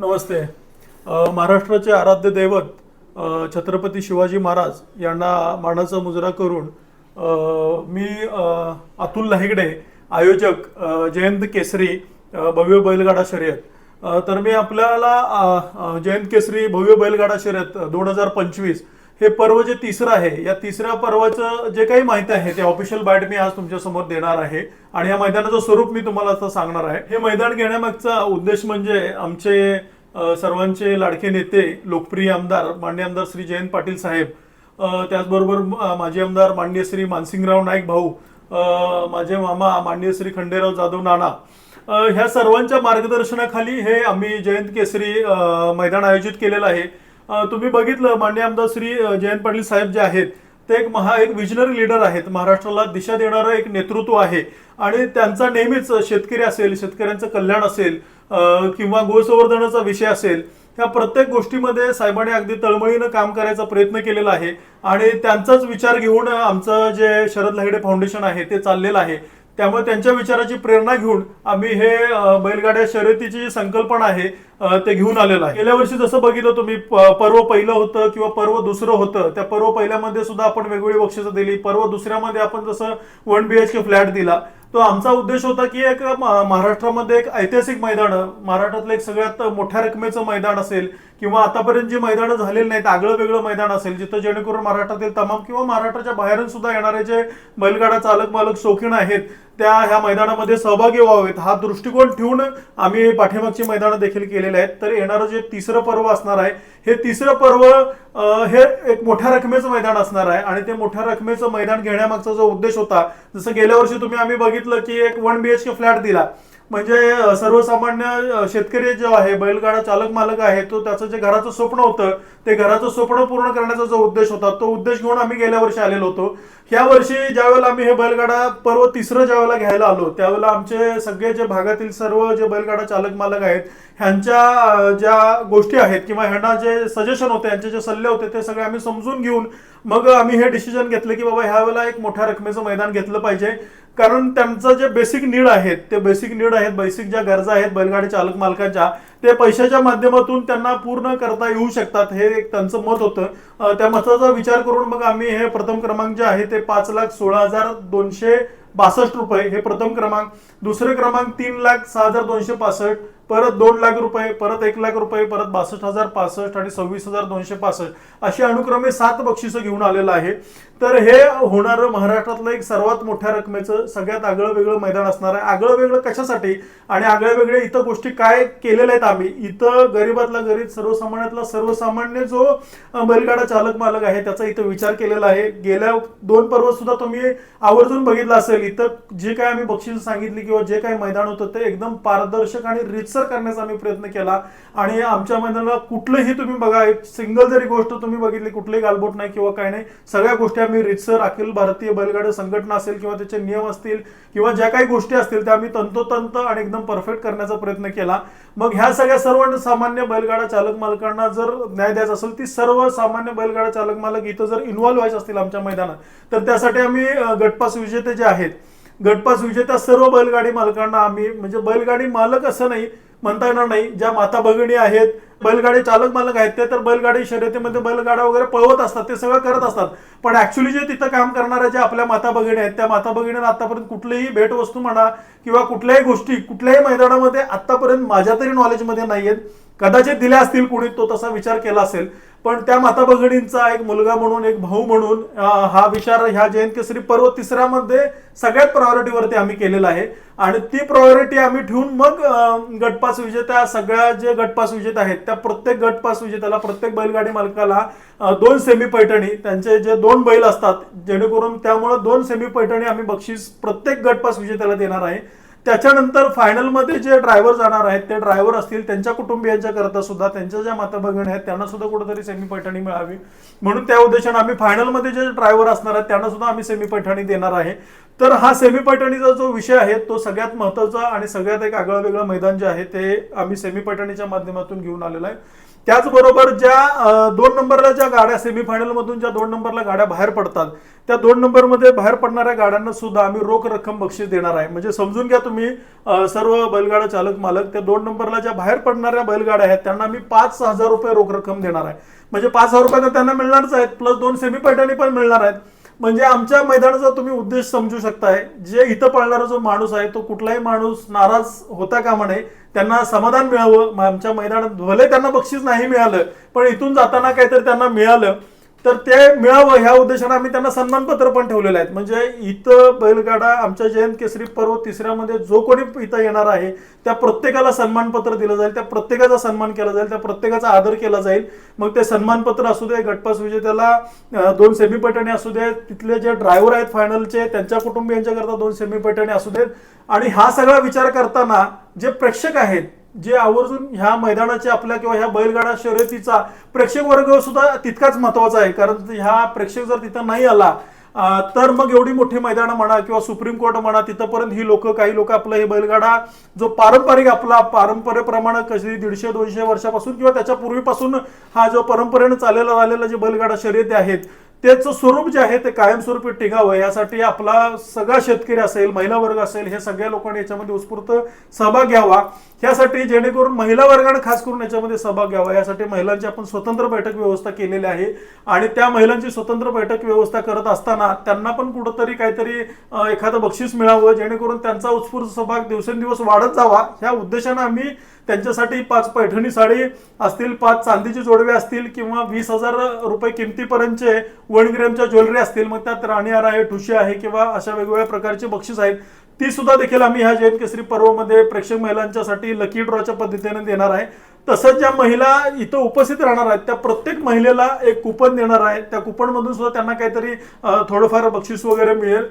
नमस्ते. महाराष्ट्राचे आराध्य दैवत छत्रपती शिवाजी महाराज यांना मानाचा मुजरा करून मी अतुल लाहिगडे आयोजक जयंत केसरी भव्य बैलगाडा शर्यत. तर मी आपल्याला जयंत केसरी भव्य बैलगाडा शर्यत दोन हजार पंचवीस हे पर्व जे तिसरं आहे या तिसऱ्या पर्वाचं जे काही माहिती आहे ते ऑफिशियल बाईट मी आज तुमच्यासमोर देणार आहे. आणि या मैदानाचं स्वरूप मी तुम्हाला आता सांगणार आहे. हे मैदान घेण्यामागचा उद्देश म्हणजे आमचे सर्वांचे लाडके नेते लोकप्रिय आमदार मान्य आमदार श्री जयंत पाटील साहेब त्याचबरोबर माजी आमदार मान्य श्री मानसिंगराव नाईक भाऊ माझे मामा मान्य श्री खंडेराव जाधव नाना. ह्या सर्वांच्या मार्गदर्शनाखाली हे आम्ही जयंत केसरी मैदान आयोजित केलेलं आहे. तुम्ही बघितलं मान्य आमदार श्री जयंत पाटील साहेब जे आहेत ते एक महा एक विजनरी लीडर आहेत. महाराष्ट्राला दिशा देणारं एक नेतृत्व आहे. आणि त्यांचा नेहमीच शेतकरी असेल शेतकऱ्यांचं कल्याण असेल किंवा गोसंवर्धनाचा विषय असेल ह्या प्रत्येक गोष्टीमध्ये साहेबांनी अगदी तळमळीनं काम करायचा प्रयत्न केलेला आहे. आणि त्यांचाच विचार घेऊन आमचं जे शरद लाहिडे फाउंडेशन आहे ते चाललेलं आहे. त्यामुळे त्यांच्या विचाराची प्रेरणा घेऊन आम्ही हे बैलगाड्या शर्यतीची जी संकल्पना आहे ते घेऊन आलेलं आहे. गेल्या वर्षी जसं बघितलं तुम्ही पर्व पहिलं होतं किंवा पर्व दुसरं होतं त्या पर्व पहिल्यामध्ये सुद्धा आपण वेगवेगळी बक्षिसं दिली. पर्व दुसऱ्यामध्ये आपण जसं one B H K flat दिला तो आमचा उद्देश होता की एक महाराष्ट्रामध्ये एक ऐतिहासिक मैदान महाराष्ट्रातलं एक सगळ्यात मोठ्या रकमेचं मैदान असेल किंवा आतापर्यंत जी मैदानं झालेली नाहीत आगळं वेगळं मैदान असेल जिथं जेणेकरून महाराष्ट्रातील तमाम किंवा महाराष्ट्राच्या बाहेरून सुद्धा येणारे जे बैलगाडा चालक मालक शौकीन आहेत त्या ह्या मैदानामध्ये सहभागी व्हावेत. हा दृष्टिकोन ठेवून आम्ही पाठीमागची मैदानं देखील केलेली आहेत. तर येणारं जे तिसरं पर्व असणार आहे हे तिसरं पर्व हे एक मोठ्या रकमेचं मैदान असणार आहे. आणि ते मोठ्या रकमेचं मैदान घेण्यामागचा जो उद्देश होता जसं गेल्या वर्षी तुम्ही आम्ही बघितलं की एक one B H K flat दिला. म्हणजे सर्वसामान्य शेतकरी जो आहे बैलगाडा चालक मालक आहे तो त्याचं जे घराचं स्वप्न होतं ते घराचं स्वप्न पूर्ण करण्याचा जो उद्देश होता तो उद्देश घेऊन आम्ही गेल्या वर्षी आलेलो होतो. ह्या वर्षी ज्यावेळेला आम्ही हे बैलगाडा पर्व तिसरं ज्यावेळेला घ्यायला आलो त्यावेळेला आमचे सगळे जे भागातील सर्व जे बैलगाडा चालक मालक आहेत ह्यांच्या ज्या गोष्टी आहेत किंवा ह्यांना जे सजेशन होते यांचे जे सल्ले होते ते सगळे आम्ही समजून घेऊन मग आम्ही हे डिसिजन घेतलं की बाबा ह्या वेळेला एक मोठ्या रकमेचं मैदान घेतलं पाहिजे. कारण त्यांचं जे बेसिक नीड आहेत ते बेसिक नीड आहेत बेसिक ज्या गरजा आहेत बैलगाडी चालक मालकाच्या ते पैशाच्या माध्यमातून त्यांना पूर्ण करता येऊ शकतात. हे एक त्यांचं मत होतं. त्या मताचा विचार करून मग आम्ही हे प्रथम क्रमांक जे आहे ते पाच लाख सोळा हजार दोनशे बासष्ट रुपये. हे प्रथम क्रमांक. दुसरे क्रमांक तीन लाख सहा हजार दोनशे पासष्ट. परत दोन लाख रुपये परत एक लाख रुपये परत बासष्ट हजार पासष्ट आणि सव्वीस हजार दोनशे पासष्ट. अशी अनुक्रमे सात बक्षिसं घेऊन आलेलं आहे. तर हे होणारं महाराष्ट्रातलं एक सर्वात मोठ्या रकमेचं सगळ्यात आगळं वेगळं मैदान असणार आहे. आगळं वेगळं कशासाठी? आणि आगळ्या वेगळे इथं गोष्टी काय केलेल्या आहेत आम्ही? इथं गरीबातला गरीब सर्वसामान्यातला सर्वसामान्य जो बैलगाडा चालक मालक आहे त्याचा इथं विचार केलेला आहे. गेल्या दोन पर्व सुद्धा तुम्ही आवर्जून बघितलं असेल. इथं जे काय आम्ही बक्षीस सांगितली किंवा जे काही मैदान होतं ते एकदम पारदर्शक आणि रितसर करण्याचा आम्ही प्रयत्न केला. आणि आमच्या मैदानाला कुठलंही तुम्ही बघा एक सिंगल जरी गोष्ट तुम्ही बघितली कुठलंही गालबोट नाही किंवा काय नाही सगळ्या गोष्टी आम्ही रितसर अखिल भारतीय बैलगाडी संघटना असेल किंवा त्याचे नियम असतील किंवा ज्या काही गोष्टी असतील त्या आम्ही तंतोतंत आणि एकदम परफेक्ट करण्याचा प्रयत्न केला. मग ह्या सगळ्या सर्व सामान्य बैलगाडा चालक मालकांना जर न्याय द्यायचा असेल ती सर्व सामान्य बैलगाडा चालक मालक इथं जर इन्व्हॉल्व्ह व्हायचे असतील आमच्या मैदानात तर त्यासाठी आम्ही गटपास विजेते जे आहेत गटपास विजेत्या सर्व बैलगाडी मालकांना आम्ही म्हणजे बैलगाडी मालक असं नाही म्हणता येणार नाही ज्या माता भगिनी आहेत बैलगाडी चालक मालक आहेत ते तर बैलगाडी शर्यतीमध्ये बैलगाडा वगैरे पळवत असतात ते सगळं करत असतात. पण ऍक्च्युली जे तिथं काम करणाऱ्या ज्या आपल्या माता भगिनी आहेत त्या माता भगिनीनं आतापर्यंत कुठलीही भेटवस्तू म्हणा किंवा कुठल्याही गोष्टी कुठल्याही मैदानामध्ये आतापर्यंत माझ्या तरी नॉलेजमध्ये नाही आहेत कदाचित दिल्या असतील कोणी तो तसा विचार केला असेल. पण त्या माता भगिनींचा एक मुलगा म्हणून एक भाऊ म्हणून हा विचार ह्या जयंत केसरी पर्व तिसऱ्यामध्ये सगळ्यात प्रायोरिटीवरती आम्ही केलेला आहे. आणि ती प्रायोरिटी आम्ही ठेवून मग गटपास विजेत्या सगळ्या जे गटपास विजेत आहेत त्या प्रत्येक गटपास विजेत्याला प्रत्येक बैलगाडी मालकाला दोन सेमी पैठणी त्यांचे जे दोन बैल असतात जेणेकरून त्यामुळे दोन सेमी पैठणी आम्ही बक्षीस प्रत्येक गटपास विजेत्याला देणार आहे. त्याच्यानंतर फायनलमध्ये जे ड्रायव्हर जाणार आहेत ते ड्रायव्हर असतील त्यांच्या कुटुंबियांच्या करता सुद्धा त्यांच्या ज्या माता भगिनी आहेत त्यांना सुद्धा कुठेतरी सेमी पैठणी मिळावी. म्हणून त्या उद्देशाने आम्ही फायनलमध्ये जे ड्रायव्हर असणार आहेत त्यांना सुद्धा आम्ही सेमी पैठणी देणार आहे. तर हा सेमी पैठणीचा जो विषय आहे तो सगळ्यात महत्त्वाचा आणि सगळ्यात एक आगळं वेगळं मैदान जे आहे ते आम्ही सेमी पैठणीच्या माध्यमातून घेऊन आलेलो आहे. त्याचबरोबर ज्या दोन नंबरला ज्या गाड्या सेमीफायनल मधून ज्या दोन नंबरला गाड्या बाहेर पडतात त्या दोन नंबरमध्ये बाहेर पडणाऱ्या गाड्यांना सुद्धा आम्ही रोख रक्कम बक्षीस देणार आहे. म्हणजे समजून घ्या तुम्ही सर्व बैलगाडा चालक मालक त्या दोन नंबरला ज्या बाहेर पडणाऱ्या बैलगाड्या आहेत त्यांना आम्ही पाच हजार रुपये रोख रक्कम देणार आहे. म्हणजे पाच हजार रुपये तर त्यांना मिळणारच आहेत प्लस दोन सेमी पण मिळणार आहेत. म्हणजे आमच्या मैदानाचा तुम्ही उद्देश समजू शकताय. जे इथं पाळणारा जो माणूस आहे तो कुठलाही माणूस नाराज होता कामा नये. त्यांना समाधान मिळावं. आमच्या मैदानात भले त्यांना बक्षीस नाही मिळालं पण इथून जाताना काहीतरी त्यांना मिळालं. तर ते मिळावं ह्या उद्देशाने आम्ही त्यांना सन्मानपत्र पण ठेवलेलं आहेत. म्हणजे इथं बैलगाडा आमच्या जयंत केसरी पर्व तिसऱ्यामध्ये जो कोणी इथं येणार आहे त्या प्रत्येकाला सन्मानपत्र दिलं जाईल त्या प्रत्येकाचा सन्मान केला जाईल त्या प्रत्येकाचा आदर केला जाईल. मग ते सन्मानपत्र असू दे गटपास विजेत्याला दोन सेमी पैठणी असू दे तिथले जे ड्रायव्हर आहेत फायनलचे त्यांच्या कुटुंबियांच्याकरता दोन सेमी पैठणी असू देत. आणि हा सगळा विचार करताना जे प्रेक्षक आहेत जे आवर्जून ह्या मैदानाच्या आपल्या किंवा ह्या बैलगाडा शर्यतीचा प्रेक्षक वर्ग सुद्धा तितकाच महत्त्वाचा आहे. कारण ह्या प्रेक्षक जर तिथं नाही आला तर मग एवढी मोठी मैदानं म्हणा किंवा सुप्रीम कोर्ट म्हणा तिथंपर्यंत ही लोक काही लोक आपलं हे बैलगाडा जो पारंपरिक आपला पारंपरेप्रमाणे कशी दीडशे दोनशे वर्षापासून किंवा त्याच्या पूर्वीपासून हा जो परंपरेनं चाललेला झालेला जे बैलगाडा शर्यती आहेत त्याचं स्वरूप जे आहे ते कायमस्वरूपी टिकावं यासाठी आपला सगळा शेतकरी असेल महिला वर्ग असेल हे सगळ्या लोकांनी याच्यामध्ये उत्स्फूर्त सहभाग घ्यावा. यासाठी जेणेकरून महिला वर्गाने खास करून याच्यामध्ये सहभाग घ्यावा. यासाठी महिलांची आपण स्वतंत्र बैठक व्यवस्था केलेली आहे. आणि त्या महिलांची स्वतंत्र बैठक व्यवस्था करत असताना त्यांना पण कुठंतरी काहीतरी एखादं बक्षीस मिळावं जेणेकरून त्यांचा उत्स्फूर्त सहभाग दिवसेंदिवस वाढत जावा. ह्या उद्देशानं आम्ही त्यांच्यासाठी पाच पैठणी साडी असतील पाच चांदीचे जोडवे असतील किंवा वीस हजार रुपये किमतीपर्यंतचे वन ग्रॅमच्या ज्वेलरी असतील मग त्यात राणीहार आहे ठुशी आहे किंवा अशा वेगवेगळ्या प्रकारचे बक्षीस आहेत. ती सुद्धा देखील आम्ही ह्या जयंत केसरी पर्वमध्ये प्रेक्षक महिलांच्यासाठी लकी ड्रॉच्या पद्धतीने देणार आहे. तसंच ज्या महिला इथं उपस्थित राहणार आहेत त्या प्रत्येक महिलेला एक कुपन देणार आहे. त्या कुपनमधून सुद्धा त्यांना काहीतरी थोडंफार बक्षीस वगैरे मिळेल.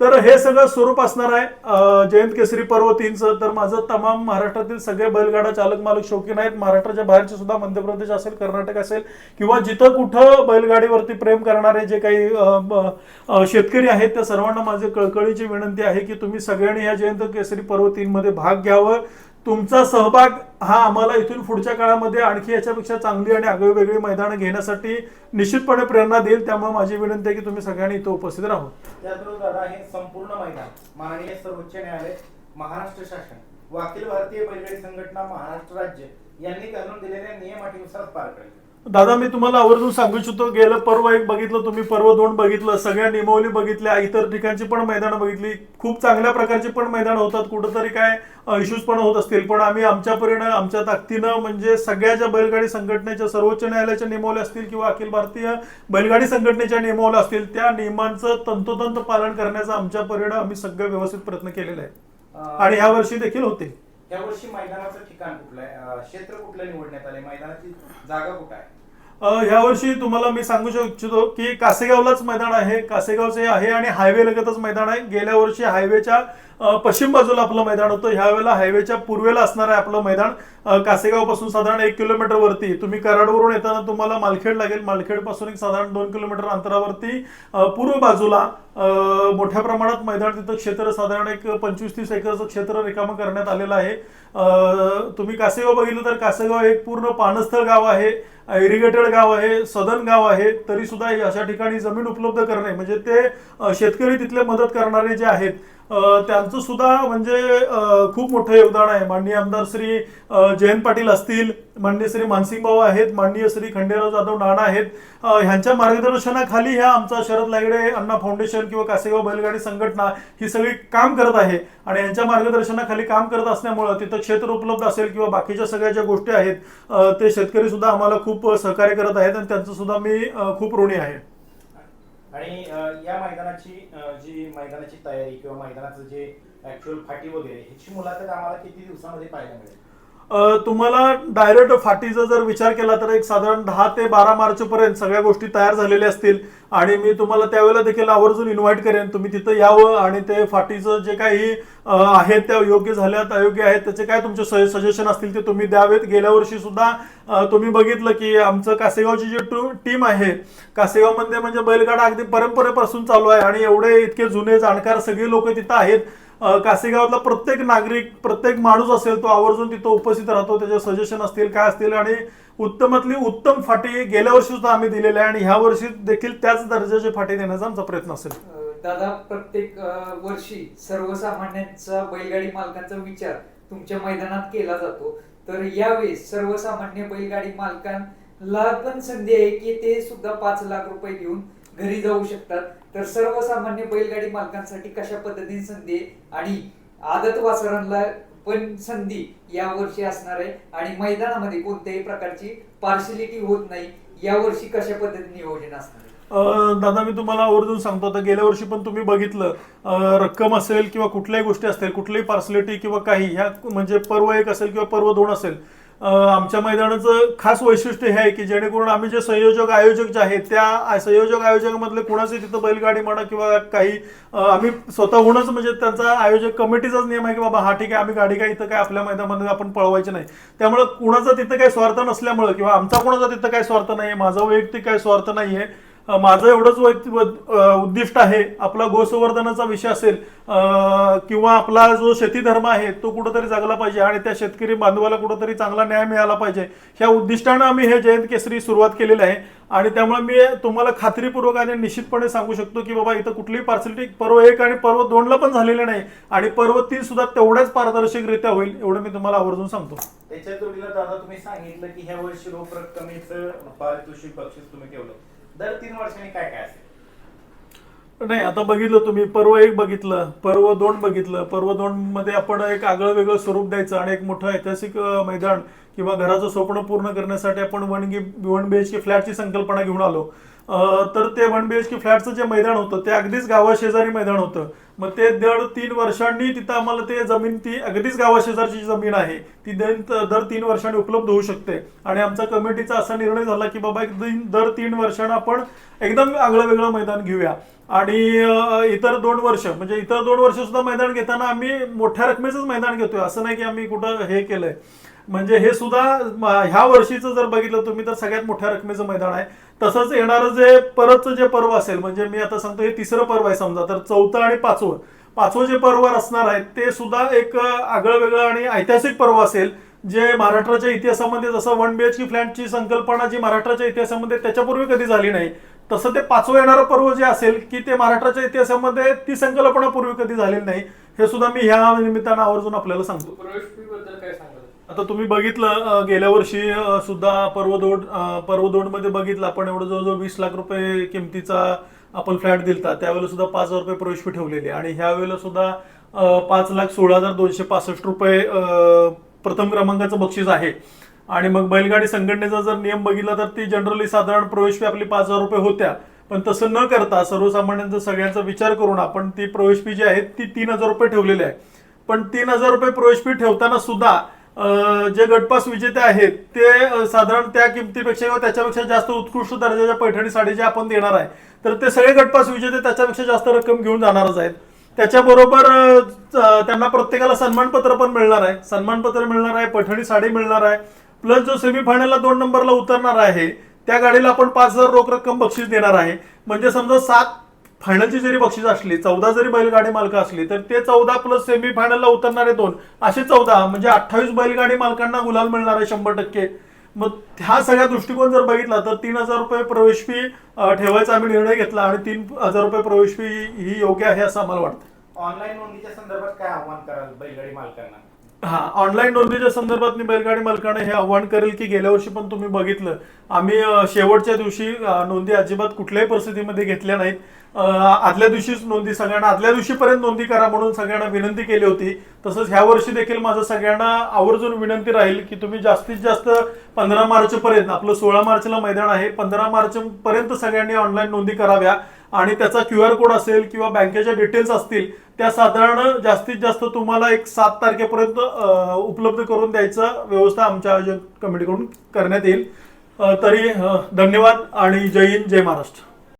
तर हे सगळं स्वरूप असणार आहे. जयंत केसरी पर्व तीनचं तर माझं तमाम महाराष्ट्रातील सगळे बैलगाडा चालक मालक शौकीन आहेत. महाराष्ट्राच्या बाहेरचे सुद्धा मध्य प्रदेश असेल कर्नाटक असेल किंवा जिथं कुठं बैलगाडीवरती प्रेम करणारे जे काही शेतकरी आहेत त्या सर्वांना माझी कळकळीची विनंती आहे की तुम्ही सगळ्यांनी या जयंत केसरी पर्व भाग घ्यावं. तुमचा सहभाग हा आम्हाला इथून पुढच्या काळामध्ये आणखी याच्यापेक्षा चांगली आणि आगळी वेगळी मैदानं घेण्यासाठी निश्चितपणे प्रेरणा देईल. त्यामुळे माझी विनंती आहे की तुम्ही सगळ्यांनी इथं उपस्थित राहू. त्याचबरोबर दादा हे संपूर्ण मैदान माननीय सर्वोच्च न्यायालय महाराष्ट्र शासन व अखिल भारतीय बैलगाडी संघटना महाराष्ट्र राज्य यांनी घालून दिलेल्या नियम अटीनुसार पार पडेल. दादा मी तुम्हाला आवर्जून सांगू इच्छितो गेलं पर्व एक बघितलं तुम्ही पर्व दोन बघितलं सगळ्या नियमावली बघितल्या इतर ठिकाणची पण मैदानं बघितली. खूप चांगल्या प्रकारची पण मैदान होतात कुठंतरी काय इश्यूज पण होत असतील. पण आम्ही आमच्या परीनं आमच्या ताकदीनं म्हणजे सगळ्या ज्या बैलगाडी संघटनेच्या सर्वोच्च न्यायालयाच्या नियमावल्या असतील किंवा अखिल भारतीय बैलगाडी संघटनेच्या नियमावल्या असतील त्या नियमांचं तंतोतंत पालन करण्याचा आमच्या परीनं आम्ही सगळे व्यवस्थित प्रयत्न केलेले आहे. आणि ह्या वर्षी देखील होते. यावर्षी मैदानाचं ठिकाण कुठलं आहे? अं, क्षेत्र कुठलं निवडण्यात आले मैदानाची जागा कुठं आहे? ह्या वर्षी तुम्हाला मी सांगू इच्छितो की कासेगावलाच मैदान आहे. कासेगावचे आहे आणि हायवे लगतच मैदान आहे. गेल्या वर्षी हायवेच्या पश्चिम बाजूला आपलं मैदान होतं. ह्यावेळेला हायवेच्या पूर्वेला असणार आहे आपलं मैदान. कासेगावपासून साधारण एक किलोमीटर वरती. तुम्ही कराडवरून येताना तुम्हाला मालखेड लागेल. मालखेडपासून एक साधारण दोन किलोमीटर अंतरावरती पूर्व बाजूला मोठ्या प्रमाणात मैदान तिथं क्षेत्र साधारण एक पंचवीस तीस एकरचं क्षेत्र रिकामं करण्यात आलेलं आहे. तुम्ही कासेगाव बघितलं तर कासेगाव एक पूर्ण पानस्थळ गाव आहे. इरिगेटेड गाव आहे सदन गाव आहे तरी सुद्धा अशा ठिकाणी जमीन उपलब्ध करणे म्हणजे ते शेतकरी तिथले मदत करणारे जे आहेत त्यांचं सुद्धा म्हणजे खूप मोठं योगदान आहे. माननीय आमदार श्री जयंत पाटील असतील माननीय श्री मानसिंग भाऊ आहेत माननीय श्री खंडेराव जाधव नाना आहेत. ह्यांच्या मार्गदर्शनाखाली ह्या आमचा शरद लागडे अण्णा फाउंडेशन किंवा कासेगाव बैलगाडी संघटना ही सगळी काम करत आहे. आणि यांच्या मार्गदर्शनाखाली काम करत असल्यामुळं तिथं क्षेत्र उपलब्ध असेल किंवा बाकीच्या सगळ्या ज्या गोष्टी आहेत ते शेतकरी सुद्धा आम्हाला खूप सहकार्य करत आहेत आणि त्यांचं सुद्धा मी खूप ऋणी आहे. आणि या मैदानाची जी मैदानाची तयारी किंवा मैदानाचं जे ऍक्च्युअल फाटी वगैरे ह्याची मुलाखत आम्हाला किती दिवसामध्ये पाहायला मिळेल? तुम्हाला डायरेक्ट फाटीचा जर विचार केला तर एक साधारण दहा ते बारा मार्च पर्यंत सगळ्या गोष्टी तयार झालेल्या असतील. आणि मी तुम्हाला त्यावेळेला देखील आवर्जून इन्व्हाइट करेन. तुम्ही तिथं यावं आणि ते फाटीचं जे काही आहेत त्या योग्य झाल्यात अयोग्य आहेत त्याचे काय तुमचे सजेशन असतील ते तुम्ही द्यावेत. गेल्या वर्षी सुद्धा तुम्ही बघितलं की आमचं कासेगावची जी टीम आहे कासेगावमध्ये म्हणजे बैलगाडा अगदी परंपरेपासून चालू आहे आणि एवढे इतके जुने जाणकार सगळे लोक तिथं आहेत. कासेगावातला प्रत्येक नागरिक प्रत्येक माणूस असेल तो आवर्जून तिथं उपस्थित राहतो त्याचे सजेशन असतील काय असतील आणि उत्तमातली उत्तम फाटी गेल्या वर्षी सुद्धा आम्ही दिलेल्या आहे आणि ह्या वर्षी देखील त्याच दर्जाचे फाटी देण्याचा आमचा प्रयत्न असेल. दादा प्रत्येक वर्षी सर्वसामान्यांचा बैलगाडी मालकांचा विचार तुमच्या मैदानात केला जातो. तर यावेळेस सर्वसामान्य बैलगाडी मालकांना पण संधी आहे की ते सुद्धा पाच लाख रुपये घेऊन घरी जाऊ शकतात. तर सर्वसामान्य बैलगाडी मालकांसाठी कशा पद्धतीने संधी आहे? आणि आदत वासरांना पण संधी या वर्षी असणार आहे. आणि मैदानामध्ये कोणत्याही प्रकारची पार्शलिटी होत नाही. या वर्षी कशा पद्धतीने नियोजन असणार आहे? दादा मी तुम्हाला आवर्जून सांगतो आता गेल्या वर्षी पण तुम्ही बघितलं. रक्कम असेल किंवा कुठल्याही गोष्टी असतील कुठलीही पार्सलिटी किंवा काही ह्या म्हणजे पर्व एक असेल किंवा पर्व दोन असेल आमच्या मैदानाचं खास वैशिष्ट्य हे आहे की जेणेकरून आम्ही जे संयोजक आयोजक जे आहेत त्या संयोजक आयोजकामधले कुणाचे तिथं बैलगाडी म्हणा किंवा काही आम्ही स्वतःहूनच म्हणजे त्यांचा आयोजक कमिटीचाच नियम आहे की बाबा हा ठीक आहे आम्ही गाडी काय इथं काय आपल्या मैदानामध्ये आपण पळवायची नाही. त्यामुळे कुणाचा तिथं काही स्वार्थ नसल्यामुळं किंवा आमचा कुणाचा तिथं काही स्वार्थ नाही आहे माझा वैयक्तिक काही स्वार्थ नाही आहे माझं एवढंच वैयक्तिक उद्दिष्ट आहे. आपला गोसंवर्धनाचा विषय असेल किंवा आपला जो शेती धर्म आहे तो कुठंतरी जगला पाहिजे आणि त्या शेतकरी बांधवाला कुठंतरी चांगला न्याय मिळाला पाहिजे. ह्या उद्दिष्टानं आम्ही हे जयंत केसरी सुरुवात केलेली आहे. आणि त्यामुळे मी तुम्हाला खात्रीपूर्वक आणि निश्चितपणे सांगू शकतो की बाबा इथं कुठलीही पार्सलिटी पर्व एक आणि पर्व दोनला पण झालेलं नाही. आणि पर्व तीन सुद्धा तेवढ्याच पारदर्शकरित्या होईल एवढं मी तुम्हाला आवर्जून सांगतो. त्याच्या जोडीला दादा तुम्ही सांगितलं की ह्या वर्षी रोख रक्कमेचं पारितोषिक बक्षीस तुम्ही ठेवलं. दर तीन वर्षांनी काय काय असेल? नाही आता बघितलं तुम्ही पर्व एक बघितलं पर्व दोन बघितलं पर्व दोन मध्ये आपण एक आगळं वेगळं स्वरूप द्यायचं आणि एक मोठं ऐतिहासिक मैदान किंवा घराचं स्वप्न पूर्ण करण्यासाठी आपण वन गी वन बी एच के फ्लॅटची संकल्पना घेऊन आलो. तर ते वन बी एच के फ्लॅटचं जे मैदान होतं ते अगदीच गावाशेजारी मैदान होतं. मग ते दर तीन वर्षांनी तिथं आम्हाला ते जमीन ती अगदीच गावाशेजारची जी जमीन आहे. ती दर दर तीन वर्षांनी उपलब्ध होऊ शकते. आणि आमचा कमिटीचा असा निर्णय झाला की बाबा एक दिन- दर तीन वर्षांना आपण एकदम आगळं वेगळं मैदान घेऊया. आणि इतर दोन वर्ष म्हणजे इतर दोन वर्ष सुद्धा मैदान घेताना आम्ही मोठ्या रकमेचंच मैदान घेतोय. असं नाही की आम्ही कुठं हे केलंय. म्हणजे हे सुद्धा ह्या वर्षीचं जर बघितलं तुम्ही तर सगळ्यात मोठ्या रकमेचं मैदान आहे. तसंच येणारं जे परतचं जे पर्व असेल म्हणजे मी आता सांगतो हे तिसरं पर्व आहे समजा तर चौथं आणि पाचवं. पाचवं जे पर्व असणार आहे ते सुद्धा एक आगळं वेगळं आणि ऐतिहासिक पर्व असेल जे महाराष्ट्राच्या इतिहासामध्ये जसं वन बी एच की फ्लॅटची संकल्पना जी महाराष्ट्राच्या इतिहासामध्ये त्याच्यापूर्वी कधी झाली नाही तसं ते पाचवं येणारं पर्व जे असेल की ते महाराष्ट्राच्या इतिहासामध्ये ती संकल्पना पूर्वी कधी झालेली नाही हे सुद्धा मी ह्या निमित्तानं आवर्जून आपल्याला सांगतो. आता तुम्ही बघितलं गेल्या वर्षी सुद्धा पर्वदोड पर्वदोडमध्ये पर्वदोडमध्ये बघितलं आपण एवढं जवळजवळ वीस लाख रुपये किमतीचा आपण फ्लॅट दिलता त्यावेळेला सुद्धा पाच हजार रुपये प्रवेश फी ठेवलेली आणि ह्या वेळेला सुद्धा पाच लाख सोळा हजार दोनशे पासष्ट रुपये प्रथम क्रमांकाचं बक्षीस आहे. आणि मग बैलगाडी संघटनेचा जर नियम बघितला तर ती जनरली साधारण प्रवेश फी आपली पाच हजार रुपये होत्या. पण तसं न करता सर्वसामान्यांचा सगळ्यांचा विचार करून आपण ती प्रवेश फी जी आहे ती तीन हजार रुपये ठेवलेली आहे. पण तीन हजार रुपये प्रवेश फी ठेवताना सुद्धा जे गटपास विजेते आहेत ते साधारण त्या किमतीपेक्षा किंवा त्याच्यापेक्षा जास्त उत्कृष्ट दर्जाच्या पैठणी साडी जे आपण देणार आहे तर ते सगळे गटपास विजेते त्याच्यापेक्षा जास्त रक्कम घेऊन जाणारच आहेत. त्याच्याबरोबर त्यांना प्रत्येकाला सन्मानपत्र पण मिळणार आहे. सन्मानपत्र मिळणार आहे पैठणी साडी मिळणार आहे प्लस जो सेमीफायनलला दोन नंबरला उतरणार आहे त्या गाडीला आपण पाच हजार रोख रक्कम बक्षीस देणार आहे. म्हणजे समजा सात फायनलची जरी बक्षीस असली चौदा जरी बैलगाडी मालक असली तर ते चौदा प्लस सेमी फायनलला उतरणारे दोन. असे चौदा म्हणजे अठ्ठावीस बैलगाडी मालकांना गुलाल मिळणार आहे शंभर टक्के. मग ह्या सगळ्या दृष्टिकोन जर बघितला तर तीन हजार रुपये प्रवेश फी ठेवायचा आम्ही निर्णय घेतला आणि तीन हजार रुपये प्रवेश फी ही योग्य आहे असं आम्हाला वाटतं. ऑनलाईन नोंदीच्या संदर्भात काय आव्हान कराल बैलगाडी मालकांना? हा ऑनलाईन नोंदणीच्या संदर्भात मी बैलगाडी मालकाने हे आव्हान करेल की गेल्या वर्षी पण तुम्ही बघितलं. आम्ही शेवटच्या दिवशी नोंदी अजिबात कुठल्याही परिस्थितीमध्ये घेतल्या नाहीत. आदल्या दिवशीच नोंदी सगळ्यांना आदल्या दिवशीपर्यंत नोंदी करा म्हणून सगळ्यांना विनंती केली होती. तसंच ह्या वर्षी देखील माझं सगळ्यांना आवर्जून विनंती राहील की तुम्ही जास्तीत जास्त पंधरा मार्चपर्यंत आपलं सोळा मार्चला मैदान आहे पंधरा मार्च पर्यंत सगळ्यांनी ऑनलाईन नोंदी कराव्या. आणि त्याचा क्यू आर कोड असेल किंवा बँकेच्या डिटेल्स असतील त्या साधारण जास्तीत जास्त तुम्हाला एक सात तारखेपर्यंत उपलब्ध करून द्यायचा व्यवस्था आमच्या आयोजक कमिटीकडून करण्यात येईल. तरी धन्यवाद आणि जय हिंद जय महाराष्ट्र.